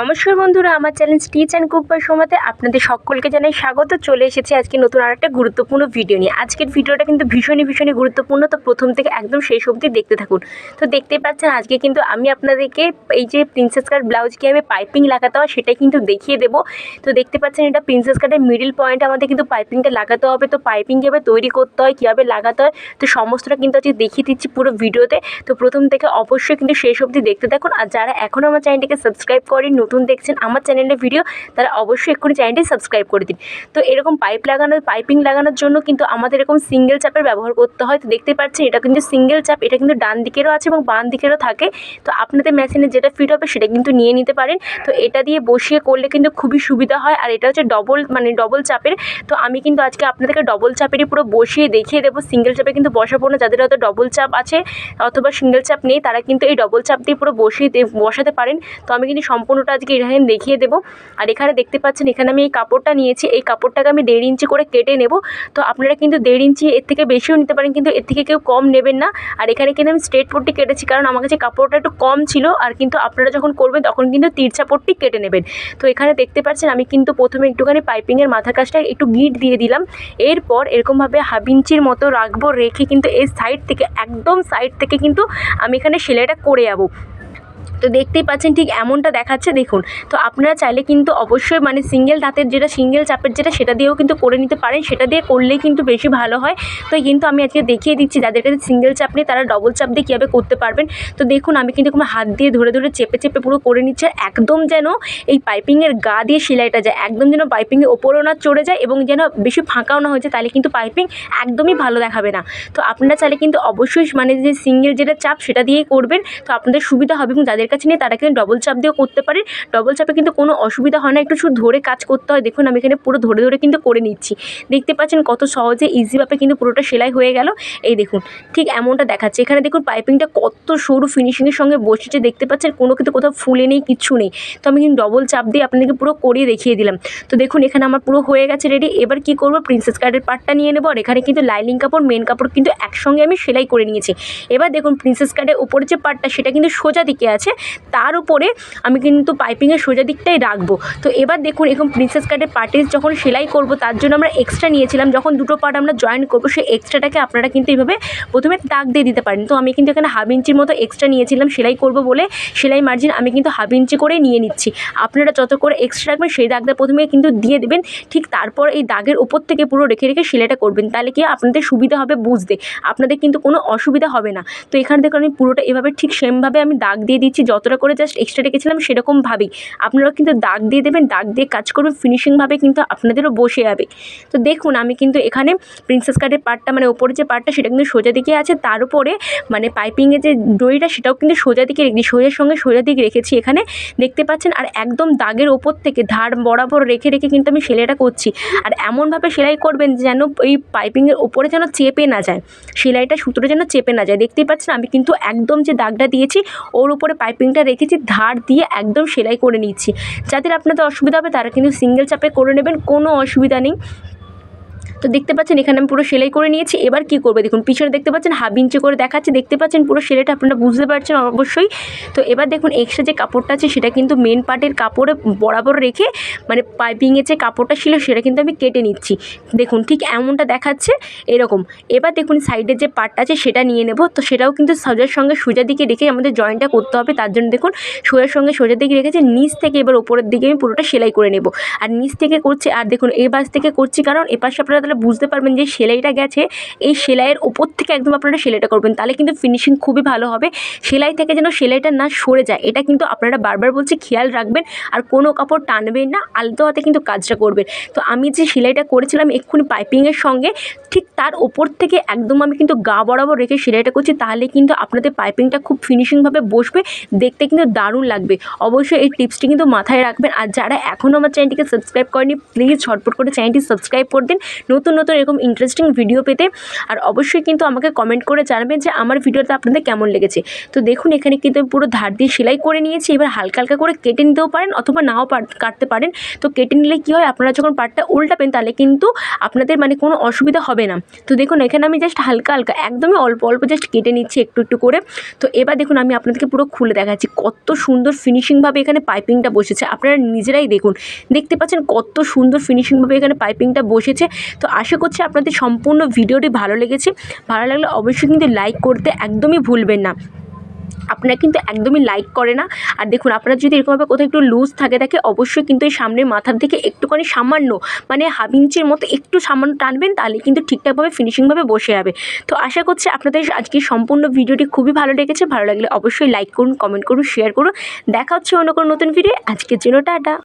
নমস্কার বন্ধুরা, আমার চ্যানেল স্টিচ অ্যান্ড কুক সোমাতে আপনাদের সকলকে জানাই স্বাগত। চলে এসেছে আজকে নতুন আর একটা গুরুত্বপূর্ণ ভিডিও নিয়ে। আজকের ভিডিওটা কিন্তু ভীষণই ভীষণই গুরুত্বপূর্ণ। তো প্রথম থেকে একদম শেষ অবধি দেখতে থাকুন। তো দেখতেই পাচ্ছেন, আজকে কিন্তু আমি আপনাদেরকে এই যে প্রিন্সেস কাট ব্লাউজ কীভাবে পাইপিং লাগাতে হয় সেটাই কিন্তু দেখিয়ে দেবো। তো দেখতে পাচ্ছেন, এটা প্রিন্সেস কাটের মিডিল পয়েন্ট আমাদের কিন্তু পাইপিংটা লাগাতে হবে। তো পাইপিং কীভাবে তৈরি করতে হয়, কীভাবে লাগাতে হয়, তো সমস্তটা কিন্তু আজকে দেখিয়ে দিচ্ছি পুরো ভিডিওতে তো প্রথম থেকে অবশ্যই কিন্তু শেষ অবধি দেখতে থাকুন। আর যারা এখনও আমার চ্যানেলটিকে সাবস্ক্রাইব করেন নতুন দেখছেন আমার চ্যানেলের ভিডিও তারা অবশ্যই এক্ষুনি চ্যানেলটি সাবস্ক্রাইব করে দিন। তো এরকম পাইপ লাগানোর পাইপিং লাগানোর জন্য কিন্তু আমাদের এরকম সিঙ্গেল চাপের ব্যবহার করতে হয়। তো দেখতে পাচ্ছেন, এটা কিন্তু সিঙ্গেল চাপ, এটা কিন্তু ডান দিকেরও আছে এবং বাম দিকেরও থাকে। তো আপনাদের মেশিনে যেটা ফিট হবে, সেটা কিন্তু নিয়ে নিতে পারেন। তো এটা দিয়ে বসিয়ে করলে কিন্তু খুবই সুবিধা হয়। আর এটা হচ্ছে ডবল মানে ডবল চাপের। তো আমি কিন্তু আজকে আপনাদেরকে ডবল চাপেরই পুরো বসিয়ে দেখিয়ে দেবো। সিঙ্গেল চাপে কিন্তু বসাবো না। যাদের হয়তো ডবল চাপ আছে অথবা সিঙ্গেল চাপ নেই, তারা কিন্তু এই ডবল চাপ দিয়ে পুরো বসিয়ে বসাতে পারেন। তো আমি কিন্তু সম্পূর্ণটা আজকে এখানে দেখিয়ে দেবো। আর এখানে দেখতে পাচ্ছেন, এখানে আমি এই কাপড়টা নিয়েছি। এই কাপড়টাকে আমি দেড় ইঞ্চি করে কেটে নেব। তো আপনারা কিন্তু দেড় ইঞ্চি এর থেকে বেশিও নিতে পারেন, কিন্তু এর থেকে কেউ কম নেবেন না। আর এখানে কিন্তু আমি স্ট্রেট পট্টি কেটেছি, কারণ আমার কাছে কাপড়টা একটু কম ছিল। আর কিন্তু আপনারা যখন করবেন, তখন কিন্তু তিরছা পট্টি কেটে নেবেন। তো এখানে দেখতে পাচ্ছেন, আমি কিন্তু প্রথমে একটুখানি পাইপিংয়ের মাথার কাছটা একটু গিট দিয়ে দিলাম। এরপর এরকমভাবে হাফ ইঞ্চির মতো রাখব, রেখে কিন্তু এই সাইড থেকে, একদম সাইড থেকে কিন্তু আমি এখানে সেলাইটা করে যাব তো দেখতেই পাচ্ছেন ঠিক এমনটা দেখাচ্ছে, দেখুন। তো আপনারা চাইলে কিন্তু অবশ্যই মানে সিঙ্গেল দাঁতের যেটা সিঙ্গেল চাপের যেটা, সেটা দিয়েও কিন্তু করে নিতে পারেন। সেটা দিয়ে করলেই কিন্তু বেশি ভালো হয়। তো কিন্তু আমি আজকে দেখিয়ে দিচ্ছি, যাদের কাছে সিঙ্গেল চাপ নেই, তারা ডবল চাপ দিয়ে কীভাবে করতে পারবেন। তো দেখুন, আমি কিন্তু কোনো হাত দিয়ে ধরে ধরে চেপে চেপে পুরো করে নিচ্ছি একদম যেন এই পাইপিংয়ের গা দিয়ে সেলাইটা যায়, একদম যেন পাইপিংয়ের ওপরও না চড়ে যায় এবং যেন বেশি ফাঁকাও না হয়ে যায়, তাহলে কিন্তু পাইপিং একদমই ভালো দেখাবে না। তো আপনারা চাইলে কিন্তু অবশ্যই মানে যে সিঙ্গেল যেটা চাপ, সেটা দিয়েই করবেন। তো আপনাদের সুবিধা হবে এবং যাদের কাছে নেই তারা কিন্তু ডবল চাপ দিয়েও করতে পারে। ডবল চাপে কিন্তু কোনো অসুবিধা হয় না, একটু শুধু ধরে কাজ করতে হয়। দেখুন, আমি এখানে পুরো ধরে ধরে কিন্তু করে নিচ্ছি। দেখতে পাচ্ছেন কত সহজে ইজিভাবে কিন্তু পুরোটা সেলাই হয়ে গেল। এই দেখুন, ঠিক এমনটা দেখাচ্ছে। এখানে দেখুন পাইপিংটা কত সরু ফিনিশিংয়ের সঙ্গে বসেছে। দেখতে পাচ্ছেন, কোনো কিন্তু কোথাও ফুলে নেই কিচ্ছু নেই। তো আমি কিন্তু ডবল চাপ দিয়ে আপনাদেরকে পুরো করিয়ে দেখিয়ে দিলাম। তো দেখুন, এখানে আমার পুরো হয়ে গেছে রেডি এবার কি করব? প্রিন্সেস কার্ডের পার্টটা নিয়ে নেব। আর এখানে কিন্তু লাইনিং কাপড় মেন কাপড় কিন্তু একসঙ্গে আমি সেলাই করে নিয়েছি। এবার দেখুন প্রিন্সেস কার্ডের উপরে যে পার্টটা সেটা কিন্তু সোজা দিকে আছে। তার উপরে আমি কিন্তু পাইপিংয়ের সোজা দিকটাই রাখব। তো এবার দেখুন, এরকম প্রিন্সেস কার্ডের পার্টে যখন সেলাই করব, তার জন্য আমরা এক্সট্রা নিয়েছিলাম। যখন দুটো পার্ট আমরা জয়েন করব, সেই এক্সট্রাটাকে আপনারা কিন্তু এইভাবে প্রথমে দাগ দিয়ে দিতে পারেন। তো আমি কিন্তু এখানে হাফ ইঞ্চির মতো এক্সট্রা নিয়েছিলাম সেলাই করব বলে। সেলাই মার্জিন আমি কিন্তু হাফ ইঞ্চি করেই নিয়ে নিচ্ছি। আপনারা যত করে এক্সট্রা রাখবেন, সেই দাগটা প্রথমে কিন্তু দিয়ে দেবেন। ঠিক তারপর এই দাগের ওপর থেকে পুরো রেখে রেখে সেলাইটা করবেন। তাহলে কি আপনাদের সুবিধা হবে বুঝতে। আপনাদের কিন্তু কোনো অসুবিধা হবে না। তো এখানে দেখুন আমি পুরোটা এভাবে ঠিক সেমভাবে আমি দাগ দিয়ে দিচ্ছি। যতটা করে জাস্ট এক্সট্রা রেখেছিলাম সেরকমভাবেই আপনারাও কিন্তু দাগ দিয়ে দেবেন, দাগ দিয়ে কাজ করবেন ফিনিশিংভাবে কিন্তু আপনাদেরও বসে যাবে। তো দেখুন, আমি কিন্তু এখানে প্রিন্সেস কাটের পার্টটা মানে ওপরে যে পার্টটা সেটা কিন্তু সোজা দিকে আছে। তার উপরে মানে পাইপিংয়ের যে দড়িটা, সেটাও কিন্তু সোজা দিকে রেখেছি সোজার সঙ্গে সোজা দিকে রেখেছি এখানে। দেখতে পাচ্ছেন, আর একদম দাগের ওপর থেকে ধার বরাবর রেখে রেখে কিন্তু আমি সেলাইটা করছি। আর এমনভাবে সেলাই করবেন যেন এই পাইপিংয়ের ওপরে যেন চেপে না যায়। সেলাইটা সুতোটা যেন চেপে না যায়। দেখতেই পাচ্ছেন, আমি কিন্তু একদম যে দাগটা দিয়েছি, ওর উপরে পাইপিংটা রেখেছি, ধার দিয়ে একদম সেলাই করে নিচ্ছি। যাদের আপনাদের অসুবিধা হবে তারা কিন্তু সিঙ্গেল চাপে করে নেবেন, কোনো অসুবিধা নেই। তো দেখতে পাচ্ছেন, এখানে আমি পুরো সেলাই করে নিয়েছি। এবার কি করবে? দেখুন, পিছনে দেখতে পাচ্ছেন, হাফ ইঞ্চি করে দেখাচ্ছে। দেখতে পাচ্ছেন, পুরো সেলাইটা আপনারা বুঝতে পারছেন অবশ্যই। তো এবার দেখুন এক্সট্রা যে কাপড়টা আছে, সেটা কিন্তু মেন পার্টের কাপড়ে বরাবর রেখে মানে পাইপিংয়ের যে কাপড়টা ছিল, সেটা কিন্তু আমি কেটে নিচ্ছি। দেখুন, ঠিক এমনটা দেখাচ্ছে, এরকম। এবার দেখুন সাইডের যে পার্টটা আছে, সেটা নিয়ে নেব। তো সেটাও কিন্তু সোজার সঙ্গে সোজা দিকে রেখে আমাদের জয়েন্টটা করতে হবে। তার জন্য দেখুন, সোজার সঙ্গে সোজা দিকে রেখেছি নিচ থেকে এবার ওপরের দিকে আমি পুরোটা সেলাই করে নেব। আর নিচ থেকে করছি, আর দেখুন এই পাশ থেকে করছি, কারণ এপাশে আপনারা তাহলে বুঝতে পারবেন যে সেলাইটা গেছে। এই সেলাইয়ের ওপর থেকে একদম আপনারা সেলাইটা করবেন। তাহলে কিন্তু ফিনিশিং খুবই ভালো হবে। সেলাই থেকে যেন সেলাইটা না সরে যায়, এটা কিন্তু আপনারা বারবার বলছি খেয়াল রাখবেন। আর কোনো কাপড় টানবেন না, আলতো হাতে কিন্তু কাজটা করবেন। তো আমি যে সেলাইটা করেছিলাম এক্ষুনি পাইপিংয়ের সঙ্গে, ঠিক তার ওপর থেকে একদম আমি কিন্তু গা বরাবর রেখে সেলাইটা করছি, তাহলে কিন্তু আপনাদের পাইপিংটা খুব ফিনিশিংভাবে বসবে, দেখতে কিন্তু দারুণ লাগবে। অবশ্যই এই টিপসটি কিন্তু মাথায় রাখবেন। আর যারা এখনও আমার চ্যানেলটিকে সাবস্ক্রাইব করেনি প্লিজ ঝটপট করে চ্যানেলটি সাবস্ক্রাইব করে দিন। নতুন নতুন এরকম ইন্টারেস্টিং ভিডিও পেতে। আর অবশ্যই কিন্তু আমাকে কমেন্ট করে জানাবেন যে আমার ভিডিওটা আপনাদের কেমন লেগেছে। তো দেখুন, এখানে কিন্তু আমি পুরো ধার দিয়ে সেলাই করে নিয়েছি। এবার হালকা হালকা করে কেটে নিতেও পারেন অথবা নাও কাটতে পারেন। তো কেটে নিলে কী হয়, আপনারা যখন পাটটা উল্টাবেন তাহলে কিন্তু আপনাদের মানে কোনো অসুবিধা হবে না। তো দেখুন, এখানে আমি জাস্ট হালকা হালকা, একদমই অল্প অল্প জাস্ট কেটে নিচ্ছি একটু একটু করে। তো এবার দেখুন, আমি আপনাদেরকে পুরো খুলে দেখাচ্ছি। কত সুন্দর ফিনিশিংভাবে এখানে পাইপিংটা বসেছে। আপনারা নিজেরাই দেখুন। দেখতে পাচ্ছেন কত সুন্দর ফিনিশিংভাবে এখানে পাইপিংটা বসেছে। তো আশা করছি আপনাদের সম্পূর্ণ ভিডিওটি ভালো লেগেছে। ভালো লাগলে অবশ্যই কিন্তু লাইক করতে একদমই ভুলবেন না। আপনারা কিন্তু একদমই লাইক করে না। আর দেখুন আপনারা যদি এরকমভাবে কোথাও একটু লুজ থাকে থাকে অবশ্যই কিন্তু এই সামনের মাথার দিকে একটুখানি সামান্য মানে হাফ ইঞ্চির মতো একটু সামান্য টানবেন, তাহলে কিন্তু ঠিকঠাকভাবে ফিনিশিংভাবে বসে যাবে। তো আশা করছি আপনাদের আজকে সম্পূর্ণ ভিডিওটি খুবই ভালো লেগেছে। ভালো লাগলে অবশ্যই লাইক করুন কমেন্ট করুন শেয়ার করুন। দেখা হচ্ছে অন্য কোনো নতুন ভিডিও আজকের জন্য টাটা।